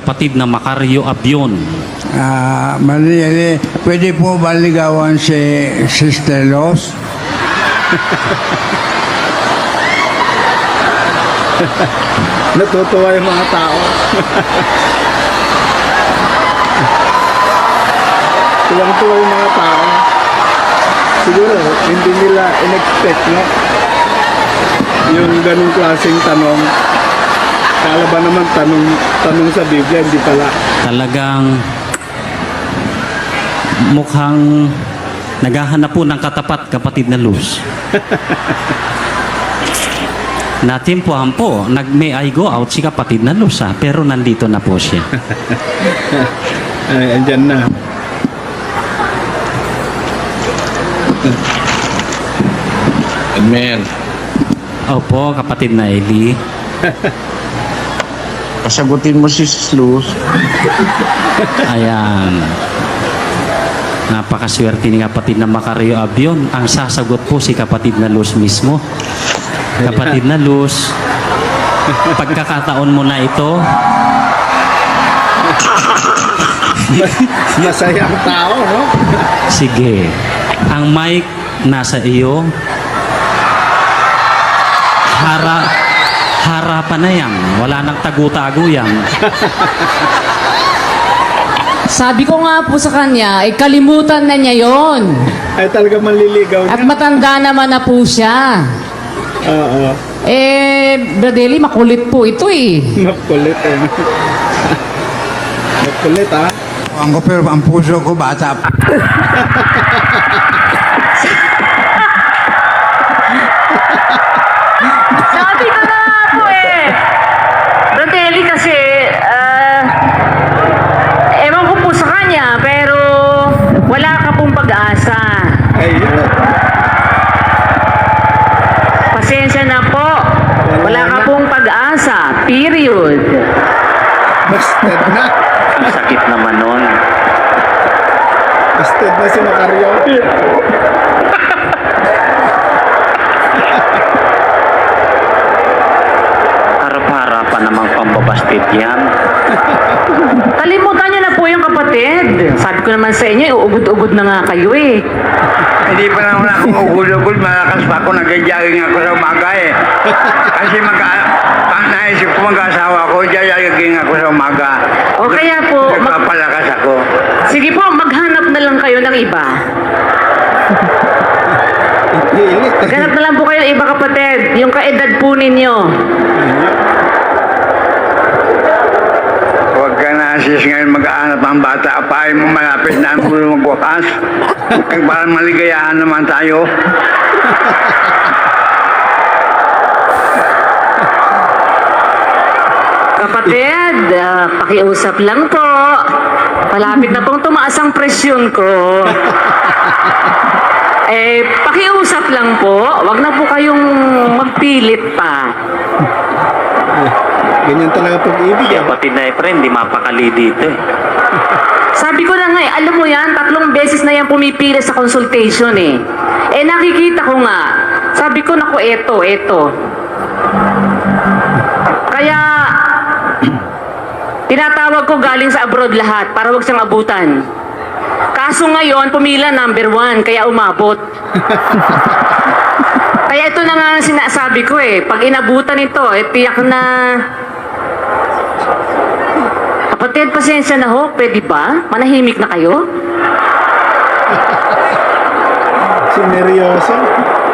kapatid na Macario Abion. Ah, mali, eh, pwede po ba ligawan si Sister Los? Natutuwa yung mga tao. Tuwang tuwa yung mga tao. Siguro, hindi nila in-expect, no? Yung ganung klaseng tanong. Kala ba naman tanong, tanong sa Biblia, hindi pala. Talagang mukhang naghahanap po ng katapat kapatid na Luz. Natimpuhan po, nag may I go out si kapatid na Luz ha, pero nandito na po siya. Ay, andyan na. Amen. Opo, kapatid na Eli. Pasagutin mo si Sis Luz. Ayan. Napakaswerte ni kapatid na Macario Abion. Ang sasagot po si kapatid na Luz mismo. Kapatid na Luz, pagkakataon mo na ito, Masayang tao, no? sige. Ang mic nasa iyo. Hara, harapan na yan. Wala nang tago-tago yan. Sabi ko nga po sa kanya, eh kalimutan na niya yon. Ay, talaga manliligaw At niya. matanda naman na po siya. Oo. Eh, Bradeli, makulit po ito eh. Makulit, eh. Makulit, ah. Ang ko pero ang puso ko bata pa. Sabi ko na nga po eh. Bradeli kasi, ah, ewan ko po sa kanya, pero wala ka pong pag-asa. Ayun. Pasensya na po. Wala ka pong pag-asa. Period. Busted na. Ang sakit naman nun. Busted na si Macario. Harap-harapan namang pambabastit yan. Kalimutan niyo na po yung kapatid. Sabi ko naman sa inyo, uugod-ugod na nga kayo eh. Hindi pa naman ako ugul-ugul, malakas pa ako, nag-jogging ako sa umaga eh. Kasi mag pang naisip ko mag-asawa ko, jogging ako sa umaga. O kaya po, mag- Nagpapalakas ako. sige po, maghanap na lang kayo ng iba. Maghanap na lang po kayo ng iba kapatid. Yung kaedad po ninyo. Sis ngayon mag-aanap ang bata pa ay malapit na ang gulo magwakas. Parang maligayahan naman tayo. Kapatid, ah, pakiusap lang po. Malapit na pong tumaas ang presyon ko. eh, pakiusap lang po. Wag na po kayong magpilit pa. Ganyan talaga pag-ibig, ah. Kapatid na Efren, di mapakali dito eh. Sabi ko na nga eh, alam mo yan, tatlong beses na yan pumipila sa consultation eh. Eh nakikita ko nga, sabi ko naku eto, eto. Kaya, tinatawag ko galing sa abroad lahat para wag siyang abutan. Kaso ngayon, pumila number one, kaya umabot. kaya ito na nga sinasabi ko eh, pag inabutan ito, eh tiyak na Kapatid, pasensya na ho. Pwede ba? Manahimik na kayo? Sineryoso.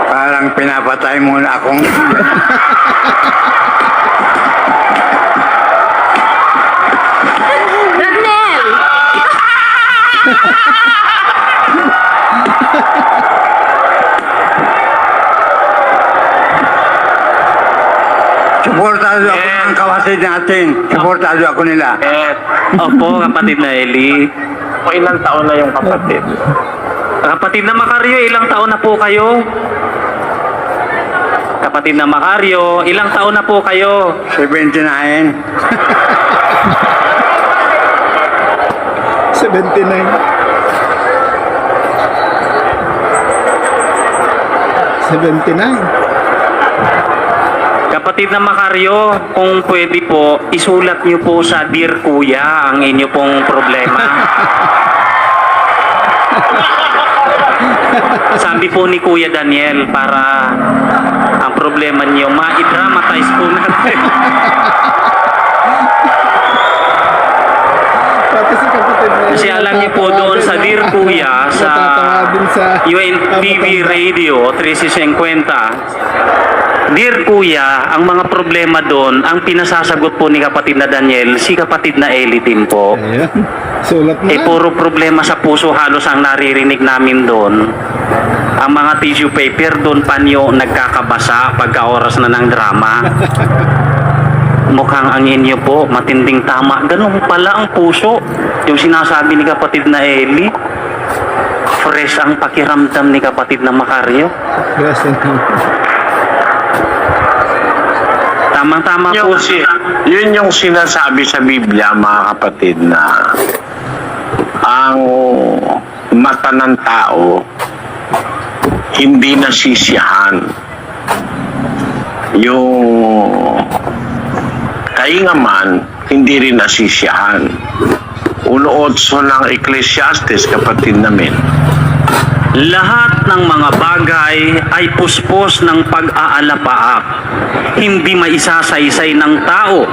Parang pinapatay muna akong... Radnel! Suportado ako ng kawasid natin. Suportado ako nila. Eh, opo, kapatid na Eli. O ilang taon na yung kapatid? Kapatid na Macario, ilang taon na po kayo? Kapatid na Macario, ilang taon na po kayo? 79. 79. 79. Kapatid na Makaryo, kung pwede po, isulat niyo po sa Dear Kuya ang inyo pong problema. Sabi po ni Kuya Daniel para ang problema niyo ma-dramatize po natin. Kasi alam niyo po doon sa Dear Kuya sa sa UNTV Radio 1350 Dear Kuya, ang mga problema doon, ang pinasasagot po ni kapatid na Daniel, si kapatid na Elitin po. Ayan. Sulat mo Eh na. puro problema sa puso halos ang naririnig namin doon. Ang mga tissue paper doon panyo nagkakabasa pagka oras na ng drama. Mukhang ang inyo po, matinding tama. Ganun pala ang puso. Yung sinasabi ni kapatid na Eli, fresh ang pakiramdam ni kapatid na Makaryo. Yes, and Tamang-tama po Yung, si, yun yung sinasabi sa Biblia, mga kapatid, na ang mata ng tao hindi nasisiyahan. Yung tainga man, hindi rin nasisiyahan. Uno-otso ng Ecclesiastes, kapatid namin. Lahat ng mga bagay ay puspos ng pag-aalapaap. Hindi maisasaysay ng tao.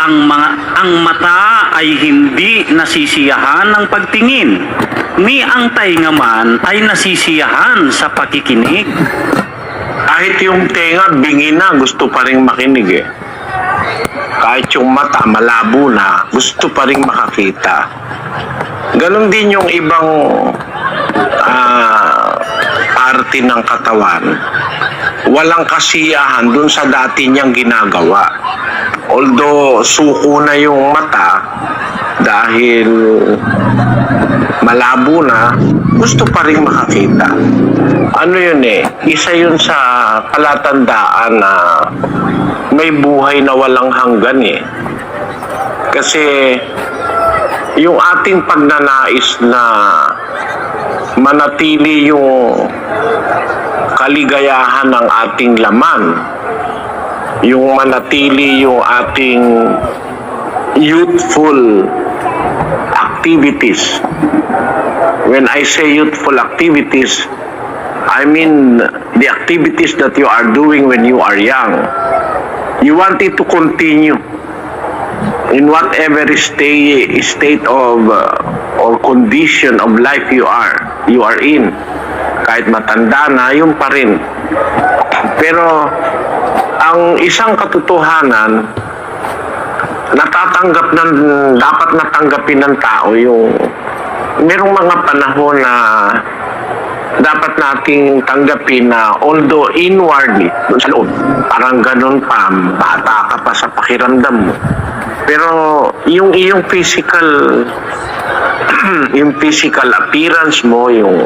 Ang mga ang mata ay hindi nasisiyahan ng pagtingin. Ni ang tainga man ay nasisiyahan sa pakikinig. Kahit yung tenga, bingi na, gusto pa rin makinig eh. Kahit yung mata, malabo na, gusto pa rin makakita. Ganon din yung ibang ah, parte ng katawan. Walang kasiyahan dun sa dati niyang ginagawa. Although suko na yung mata dahil malabo na, gusto pa rin makakita. Ano yun eh, isa yun sa palatandaan na may buhay na walang hanggan eh. Kasi yung ating pagnanais na manatili yung kaligayahan ng ating laman, yung manatili yung ating youthful activities. When I say youthful activities, I mean the activities that you are doing when you are young. You want it to continue in whatever state state of uh, or condition of life you are you are in. Kahit matanda na, yun pa rin. Pero ang isang katotohanan natatanggap ng dapat natanggapin ng tao yung merong mga panahon na dapat nating tanggapin na although inwardly sa loob parang ganun pa bata ka pa sa pakiramdam mo pero yung iyong physical yung physical appearance mo yung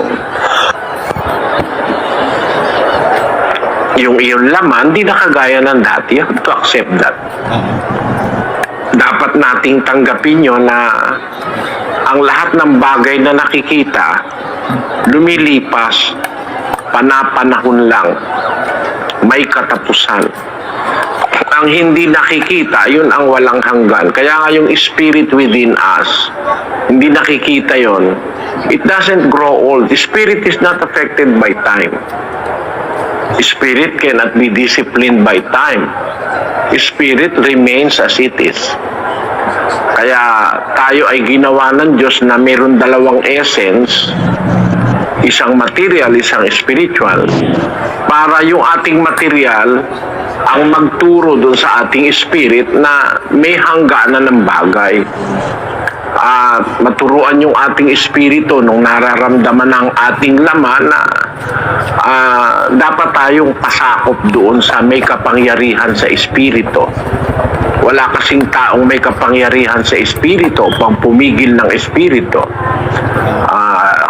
yung iyong laman di na kagaya ng dati. You have to accept that. Dapat nating tanggapin yun na ang lahat ng bagay na nakikita lumilipas panapanahon lang. May katapusan ang hindi nakikita yun ang walang hanggan. Kaya nga yung spirit within us hindi nakikita yon it doesn't grow old. The spirit is not affected by time. Spirit cannot be disciplined by time. Spirit remains as it is. Kaya tayo ay ginawa ng Diyos na mayroon dalawang essence, isang material, isang spiritual, para yung ating material ang magturo dun sa ating spirit na may hangganan ng bagay. At maturuan yung ating espiritu nung nararamdaman ng ating laman na ah, dapat tayong pasakop doon sa may kapangyarihan sa espiritu. Wala kasing taong may kapangyarihan sa espiritu pang pumigil ng espiritu. Ah,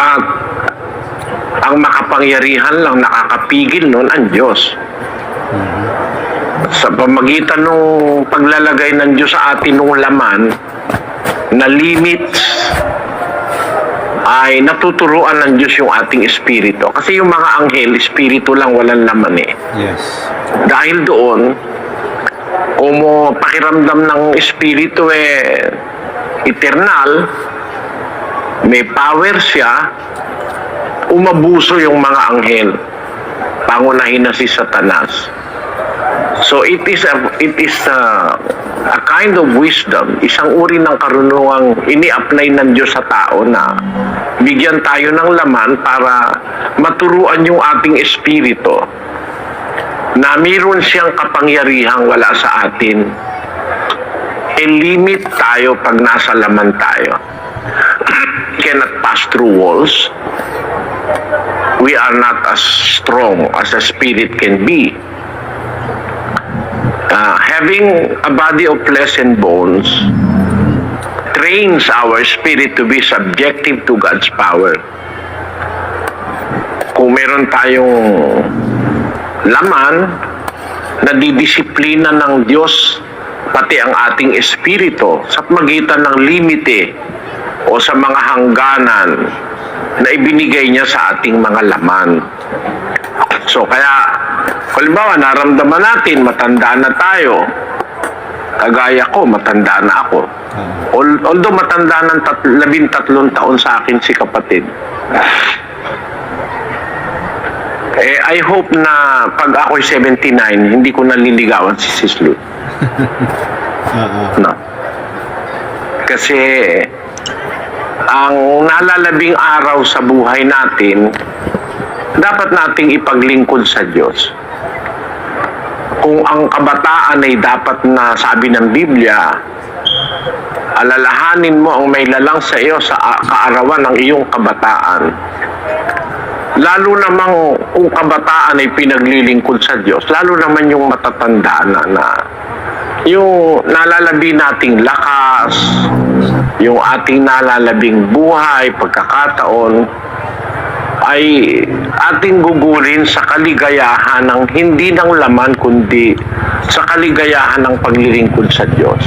at ang makapangyarihan lang nakakapigil nun ang Diyos. Sa pamagitan ng paglalagay ng Diyos sa atin ng laman na limits ay natuturuan ng Diyos yung ating espiritu. Kasi yung mga anghel, espiritu lang, walang laman eh. Yes. Dahil doon, kung mo pakiramdam ng espiritu eh eternal, may power siya, umabuso yung mga anghel. Pangunahin na si Satanas. So it is a it is a, a kind of wisdom, isang uri ng karunungang ini-apply ng Diyos sa tao na bigyan tayo ng laman para maturuan yung ating espiritu na mayroon siyang kapangyarihang wala sa atin. E-limit tayo pag nasa laman tayo. Cannot pass through walls. We are not as strong as a spirit can be. Uh, having a body of flesh and bones trains our spirit to be subjective to God's power. Kung meron tayong laman na didisiplina ng Diyos pati ang ating espiritu sa magitan ng limite o sa mga hangganan na ibinigay niya sa ating mga laman. So kaya, halimbawa, naramdaman natin, matanda na tayo. Kagaya ko, matanda na ako. Al- Although matanda ng tat- labintatlong taon sa akin si kapatid. Eh, I hope na pag ako'y 79, hindi ko naliligawan si Sis Lou. No. Kasi ang nalalabing araw sa buhay natin, dapat nating ipaglingkod sa Diyos. Kung ang kabataan ay dapat na sabi ng Biblia, alalahanin mo ang may lalang sa iyo sa kaarawan ng iyong kabataan. Lalo namang kung kabataan ay pinaglilingkod sa Diyos, lalo naman yung matatanda na, na yung nalalabi nating lakas, ating nalalabing buhay, pagkakataon, ay ating gugulin sa kaligayahan ng hindi ng laman kundi sa kaligayahan ng paglilingkod sa Diyos.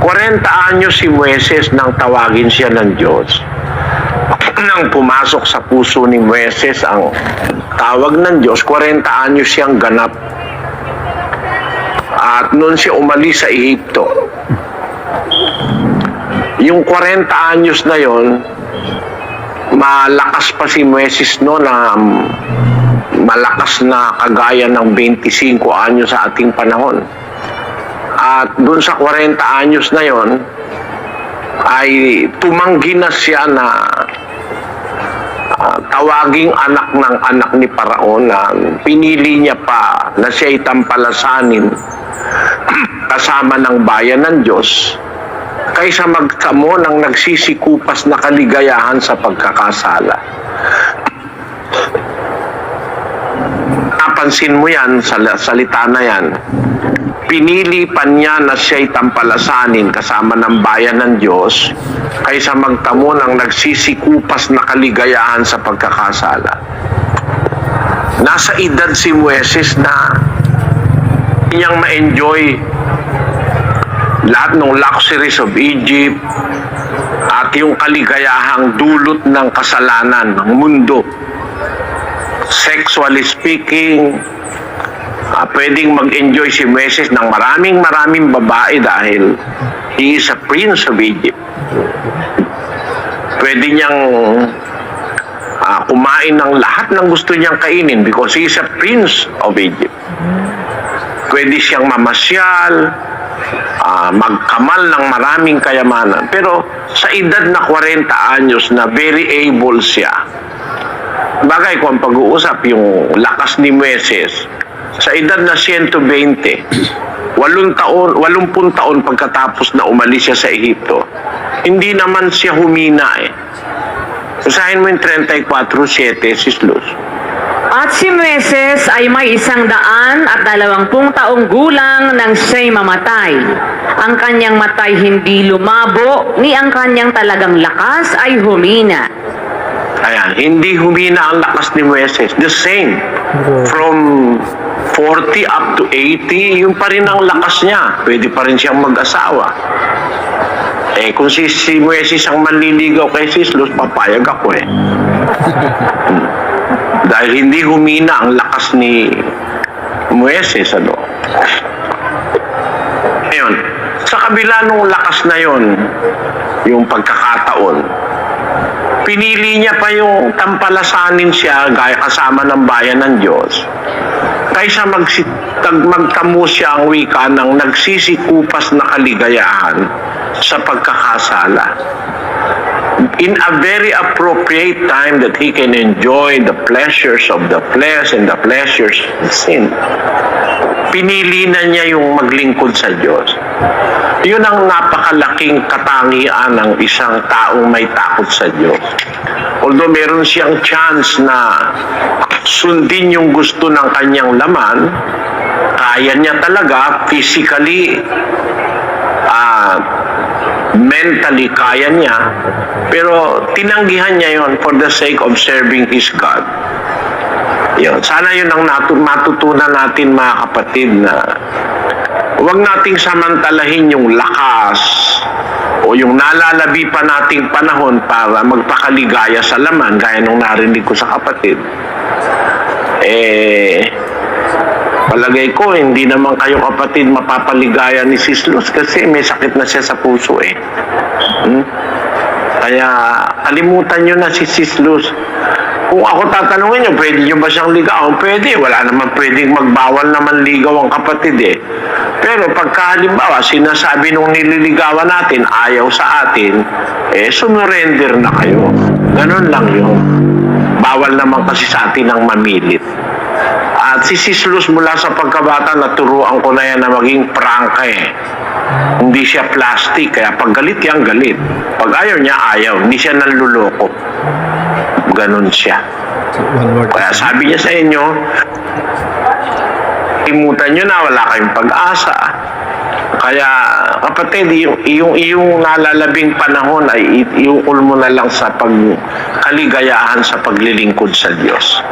40 anyo si Moises nang tawagin siya ng Diyos. Nang pumasok sa puso ni Moises ang tawag ng Diyos, 40 anyo siyang ganap. At noon siya umalis sa Ehipto. Yung 40 anyos na yon, malakas pa si Moises no na um, malakas na kagaya ng 25 anyo sa ating panahon. At dun sa 40 anyos na yon ay tumanggi na siya na ah, tawaging anak ng anak ni Paraon na pinili niya pa na siya tampalasanin kasama ng bayan ng Diyos kaysa magtamo ng nagsisikupas na kaligayahan sa pagkakasala. Napansin mo yan sa salita na yan. Pinili pa niya na siya'y tampalasanin kasama ng bayan ng Diyos kaysa magtamo ng nagsisikupas na kaligayahan sa pagkakasala. Nasa edad si Moises na niyang ma-enjoy lahat ng luxuries of Egypt at yung kaligayahang dulot ng kasalanan ng mundo. Sexually speaking, ah, pwedeng mag-enjoy si Moises ng maraming maraming babae dahil he is a prince of Egypt. Pwede niyang ah, kumain ng lahat ng gusto niyang kainin because he is a prince of Egypt. Pwede siyang mamasyal, ah, magkamal ng maraming kayamanan. Pero sa edad na 40 anyos na very able siya, bagay ko ang pag-uusap yung lakas ni Moises, sa edad na 120, walong taon, 80 taon pagkatapos na umalis siya sa Ehipto, hindi naman siya humina eh. Usahin mo yung 34.7, Sis Luz. At si Meses ay may isang daan at dalawampung taong gulang nang siya'y mamatay. Ang kanyang matay hindi lumabo, ni ang kanyang talagang lakas ay humina. Ayan, hindi humina ang lakas ni Moises. The same. From 40 up to 80, yung pa rin ang lakas niya. Pwede pa rin siyang mag-asawa. Eh, kung si, si Mwesis ang manliligaw kay Sislus, papayag ako eh. Dahil hindi humina ang lakas ni Mwesis, ano. Ngayon, sa kabila nung lakas na yon, yung pagkakataon, pinili niya pa yung tampalasanin siya gaya kasama ng bayan ng Diyos kaysa magsi- tag- magtamo siya ang wika ng nagsisikupas na kaligayahan sa pagkakasala. In a very appropriate time that he can enjoy the pleasures of the flesh and the pleasures of sin. Pinili na niya yung maglingkod sa Diyos. Yun ang napakalaking katangian ng isang taong may takot sa Diyos. Although meron siyang chance na sundin yung gusto ng kanyang laman, kaya niya talaga physically, ah, mentally kaya niya, pero tinanggihan niya yon for the sake of serving his God. Yun. Sana yun ang natu- matutunan natin mga kapatid na huwag nating samantalahin yung lakas o yung nalalabi pa nating panahon para magpakaligaya sa laman gaya nung narinig ko sa kapatid. Eh, palagay ko, hindi naman kayo kapatid mapapaligaya ni Sis Luz kasi may sakit na siya sa puso eh. Hmm? Kaya kalimutan nyo na si Sis Luz. Kung ako tatanungin nyo, pwede nyo ba siyang ligawan? Pwede. Wala naman pwedeng magbawal naman ligaw ang kapatid eh. Pero pagka halimbawa, sinasabi nung nililigawan natin, ayaw sa atin, eh, sumurrender na kayo. Ganon lang yun. Bawal naman kasi sa atin ang mamilit. At si Sis Luz mula sa pagkabata, naturuan ko na yan na maging prangka eh. Hindi siya plastic, kaya pag galit yan, galit. Pag ayaw niya, ayaw. Hindi siya nanluloko. Ganon siya. Kaya sabi niya sa inyo, imutan nyo na, wala kayong pag-asa. Kaya kapatid, yung, yung, yung nalalabing panahon ay iukol mo na lang sa pagkaligayahan sa paglilingkod sa Diyos.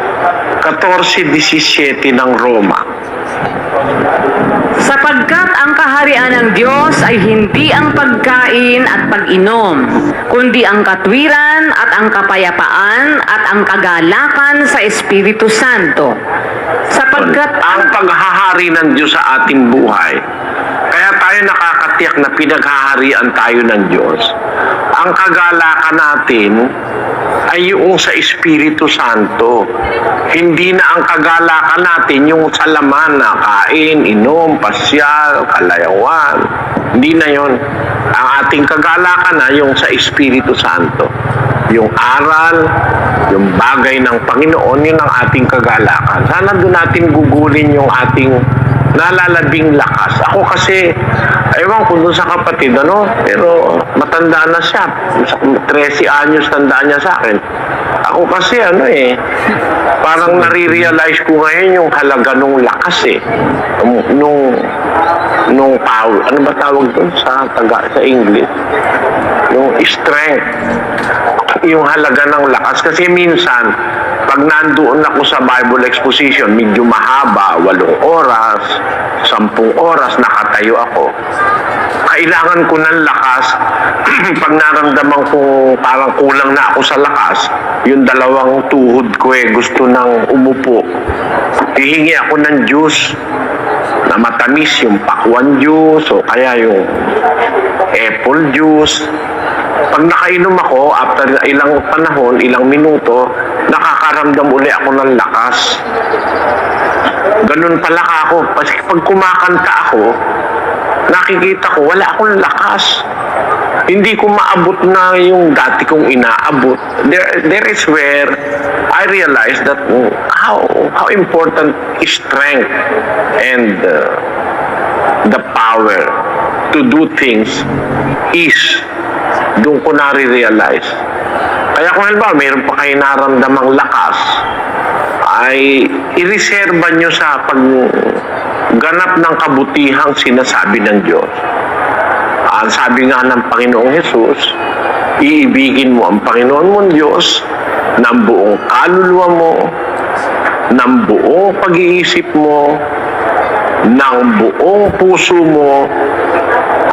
14.17 ng Roma. Sapagkat ang kaharian ng Diyos ay hindi ang pagkain at pag-inom, kundi ang katwiran at ang kapayapaan at ang kagalakan sa Espiritu Santo. Sapagkat ang paghahari ng Diyos sa ating buhay. Kaya tayo nakakatiyak na pinaghaharian tayo ng Diyos. Ang kagalakan natin ay yung sa Espiritu Santo. Hindi na ang kagalakan natin yung sa laman na kain, inom, pasyal, kalayawan. Hindi na yon. Ang ating kagalakan na yung sa Espiritu Santo. Yung aral, yung bagay ng Panginoon, yun ang ating kagalakan. Sana doon natin gugulin yung ating nalalabing lakas. Ako kasi, ewan ko doon sa kapatid, ano, pero matanda na siya. 13 anyos tandaan niya sa akin. Ako kasi, ano eh, parang nare-realize ko ngayon yung halaga nung lakas eh. Nung, nung, power, ano ba tawag doon sa, taga, sa English? Yung strength yung halaga ng lakas. Kasi minsan, pag nandoon ako sa Bible exposition, medyo mahaba, walong oras, sampung oras, nakatayo ako. Kailangan ko ng lakas. pag naramdaman ko parang kulang na ako sa lakas, yung dalawang tuhod ko eh, gusto nang umupo. Hihingi ako ng juice na matamis yung pakwan juice o kaya yung apple juice. Pag nakainom ako, after ilang panahon, ilang minuto, nakakaramdam uli ako ng lakas. Ganun pala ako. Kasi pag kumakanta ako, nakikita ko, wala akong lakas. Hindi ko maabot na yung dati kong inaabot. There, there is where I realize that how how important is strength and uh, the power to do things is doon ko nare-realize. Kaya kung halimbawa, mayroon pa kayo naramdamang lakas, ay ireserba nyo sa pagganap ng kabutihang sinasabi ng Diyos. Ang sabi nga ng Panginoong Hesus, iibigin mo ang Panginoon mong Diyos ng buong kaluluwa mo, ng buong pag-iisip mo, ng buong puso mo,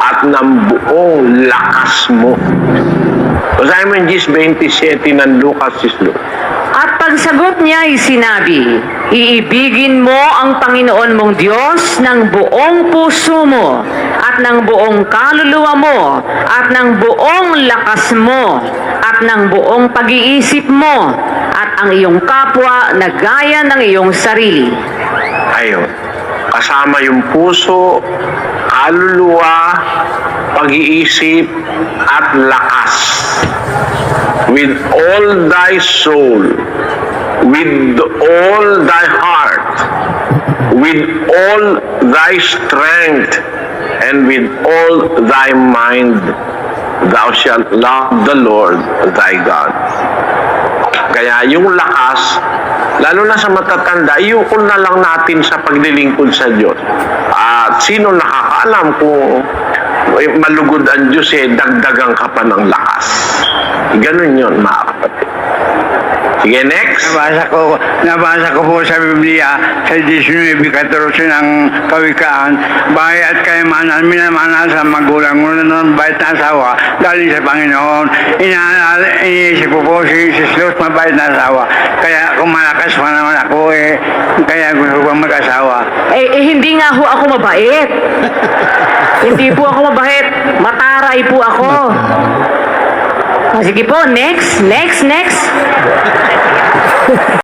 at ng buong lakas mo. Basahin mo yung Gis 27 ng Lucas 6. At pagsagot niya ay sinabi, Iibigin mo ang Panginoon mong Diyos ng buong puso mo at ng buong kaluluwa mo at ng buong lakas mo ng buong pag-iisip mo at ang iyong kapwa na gaya ng iyong sarili. Ayun. Kasama yung puso, kaluluwa, pag-iisip, at lakas. With all thy soul, with all thy heart, with all thy strength, and with all thy mind, thou shalt love the Lord thy God. Kaya yung lakas, lalo na sa matatanda, iukol na lang natin sa paglilingkod sa Diyos. At sino nakakaalam kung malugod ang Diyos eh, dagdagan ka pa ng lakas. Ganun yun, mga kapatid. Sige, next. Nabasa ko, nabasa ko po sa Biblia sa 19.14 ng kawikaan, bahay at kayamanan, minamana sa magulang mo ng bait na asawa, galing sa Panginoon. Ina iniisip ko po si Jesus mabait na asawa. Kaya kung malakas pa naman ako eh, kaya gusto ko mag-asawa. Eh, eh, hindi nga ho ako mabait. hindi po ako mabait. Mataray po ako. Sige po, next, next, next.